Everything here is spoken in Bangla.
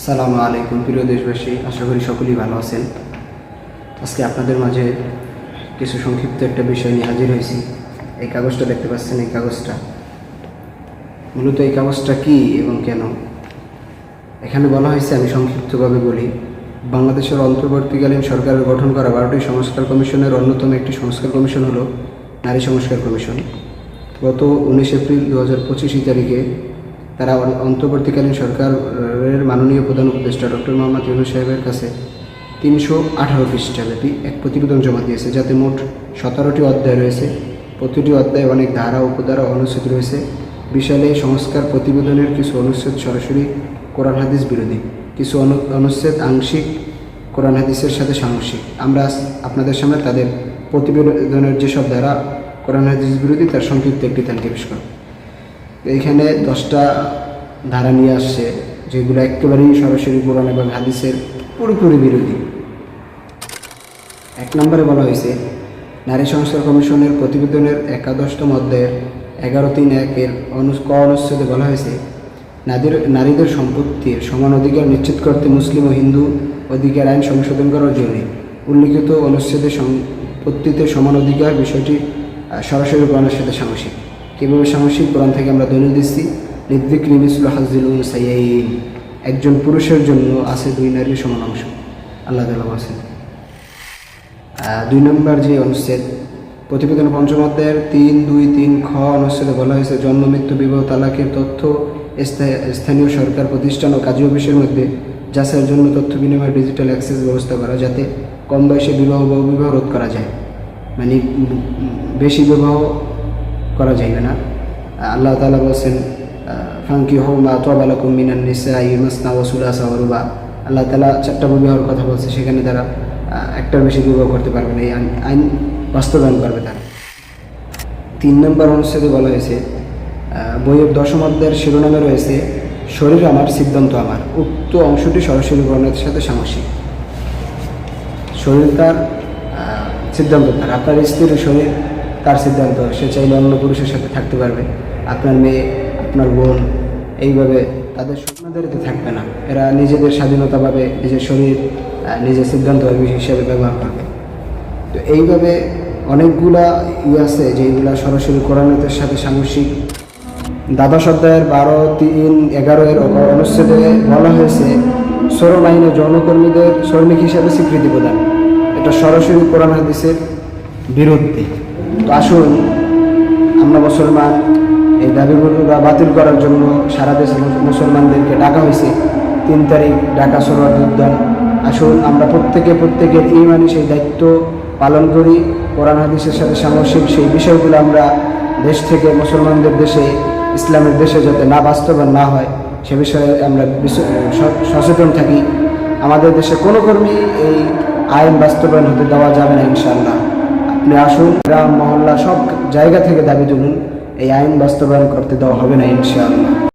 সালামু আলাইকুম, প্রিয় দেশবাসী, আশা করি সকলেই ভালো আছেন। আজকে আপনাদের মাঝে কিছু সংক্ষিপ্ত একটা বিষয় নিয়ে হাজির হয়েছি। এই কাগজটা দেখতে পাচ্ছেন, এই কাগজটা। মূলত এই কাগজটা কি এবং কেন? এখানে বলা হয়েছে, আমি সংক্ষিপ্তভাবে বলি, বাংলাদেশের অন্তর্বর্তীকালীন সরকারের গঠন করা বারোটি সংস্কার কমিশনের অন্যতম একটি সংস্কার কমিশন হলো নারী সংস্কার কমিশন। গত উনিশ এপ্রিল দু হাজার পঁচিশ তারিখে তারা অন- অন্তর্বর্তীকালীন সরকারের মাননীয় প্রধান উপদেষ্টা ডক্টর মোহাম্মদ ইউনুস সাহেবের কাছে তিনশো আঠারো পৃষ্ঠাব্যাপী এক প্রতিবেদন জমা দিয়েছে, যাতে মোট সতেরোটি অধ্যায় রয়েছে। প্রতিটি অধ্যায়ে অনেক ধারা, উপধারা অনুচ্ছেদ রয়েছে। বিশাল এই সংস্কার প্রতিবেদনের কিছু অনুচ্ছেদ সরাসরি কোরআন হাদিস বিরোধী, কিছু অনু- অনুচ্ছেদ আংশিক, কোরআন হাদিসের সাথে সাংশিক। আমরা আপনাদের সামনে তাদের প্রতিবেদনের যেসব ধারা কোরআন হাদিস বিরোধী তার সংক্ষিপ্ত একটি তালিকা পেশ করব। এইখানে দশটা ধারা নিয়ে আসছে, যেগুলো একেবারেই সরাসরি কোরআন এবং হাদিসের পুরোপুরি বিরোধী। এক নম্বরে বলা হয়েছে, নারী সংস্কার কমিশনের প্রতিবেদনের একাদশতম অধ্যায়ের এগারো তিন একের অনু ক অনুচ্ছেদে বলা হয়েছে নারীদের নারীদের সম্পত্তির সমান অধিকার নিশ্চিত করতে মুসলিম ও হিন্দু অধিকার আইন সংশোধন করার জন্য। উল্লিখিত অনুচ্ছেদে সম্পত্তিতে সমান অধিকার বিষয়টি সরাসরি কোরআনের সাথে সাংসিক কীভাবে সাংসিক কোরআন থেকে আমরা দলিল দিচ্ছি। নির্দিক্রি মিসল হাজিল সাইয়াইন একজন পুরুষের জন্য আছে দুই নারীর সমান অংশ। আল্লাহ তালা আহ, দুই নম্বর যে অনুচ্ছেদ প্রতিবেদন পঞ্চম তিন দুই তিন খ অনুচ্ছেদে বলা হয়েছে জন্ম মৃত্যু বিবাহ তালাকের তথ্য স্থানীয় সরকার প্রতিষ্ঠান ও কাজী অফিসের মধ্যে যাচাইয়ের জন্য তথ্য বিনিময়ের ডিজিটাল অ্যাক্সেস ব্যবস্থা করা যাতে কম বয়সে বিবাহ বা বিবাহ রোধ করা যায়। মানে বেশি বিবাহ করা যাইবে না। আল্লাহ তালা বলছেন ফাঙ্কি হো মা তোয়ালাকুম মিনান নিসা ইমাসনা আল্লাহ তালা চারটা বিবাহের কথা বলছে, সেখানে তারা একটার বেশি বিবাহ করতে পারবে না। এই আইন- বাস্তবায়ন করবে তারা। তিন নম্বর অনুচ্ছেদে বলা হয়েছে বইয়ের দশম অধ্যায়ের শিরোনামে রয়েছে, শরীর আমার, সিদ্ধান্ত আমার। উক্ত অংশটি সরাসরি বর্ণের সাথে সাংসিক শরীর তার সিদ্ধান্ত তার। আপনার স্ত্রীর শরীর তার সিদ্ধান্ত, সে চাইলে অন্য পুরুষের সাথে থাকতে পারবে। আপনার মেয়ে, আপনার বোন, এইভাবে তাদের স্বপ্নদেরতে থাকবে না। এরা নিজেদের স্বাধীনতাভাবে নিজের শরীর নিজের সিদ্ধান্ত হিসেবে ব্যবহার করবে। তো এইভাবে অনেকগুলা ই আছে যেগুলা সরাসরি কোরআনের সাথে সাংসিক দ্বাদশ অধ্যায়ের বারো, তিন, এগারো এর অনুচ্ছেদে বলা হয়েছে শ্রম আইনে যৌনকর্মীদের শ্রমিক হিসাবে স্বীকৃতি প্রদান। এটা সরাসরি কোরআন হাদিসের বিরুদ্ধে। তো আসুন, আমরা মুসলমান, এই দাবিগুলো বাতিল করার জন্য সারা দেশে মুসলমানদেরকে ডাকা হয়েছে। তিন তারিখ ঢাকা সরোয়ার উদ্যান আসুন, আমরা প্রত্যেকে প্রত্যেকের ইমানি সেই দায়িত্ব পালন করি। কোরআন, হাদিসের সাথে সাংঘর্ষিক সেই বিষয়গুলো আমরা দেশ থেকে মুসলমানদের দেশে, ইসলামের দেশে যাতে না বাস্তবায়ন না হয়, সে বিষয়ে আমরা সচেতন থাকি। আমাদের দেশে কোনো কর্মী এই আইন বাস্তবায়ন হতে দেওয়া যাবে না, ইনশাআল্লাহ। আপনি আসুন, গ্রাম, মহল্লা, সব জায়গা থেকে দাবি তুলুন। এই আইন বাস্তবায়ন করতে দেওয়া হবে না, ইনশাআল্লাহ।